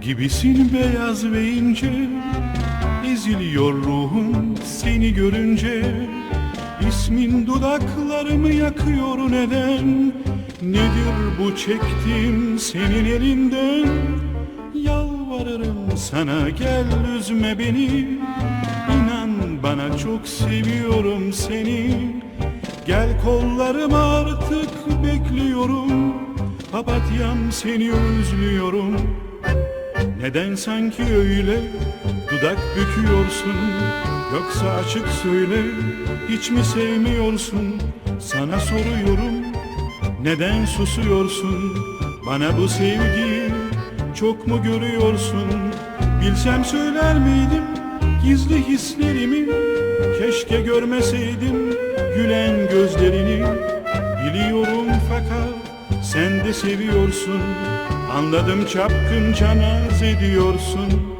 Gibisin beyaz ve ince. Eziliyor ruhum seni görünce. İsmin dudaklarımı yakıyor neden? Nedir bu çektiğim senin elinden? Yalvarırım sana gel üzme beni. İnan bana çok seviyorum seni. Gel kollarım artık bekliyorum. Papatyam seni özlüyorum Neden sanki öyle dudak büküyorsun? Yoksa açık söyle hiç mi sevmiyorsun? Sana soruyorum neden susuyorsun? Bana bu sevgiyi çok mu görüyorsun? Bilsem söyler miydim gizli hislerimi? Keşke görmeseydim gülen gözlerini. Biliyorum sen de seviyorsun. Anladım çapkınca naz ediyorsun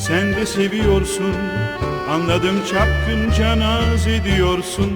sen de seviyorsun. Anladım çapkınca naz ediyorsun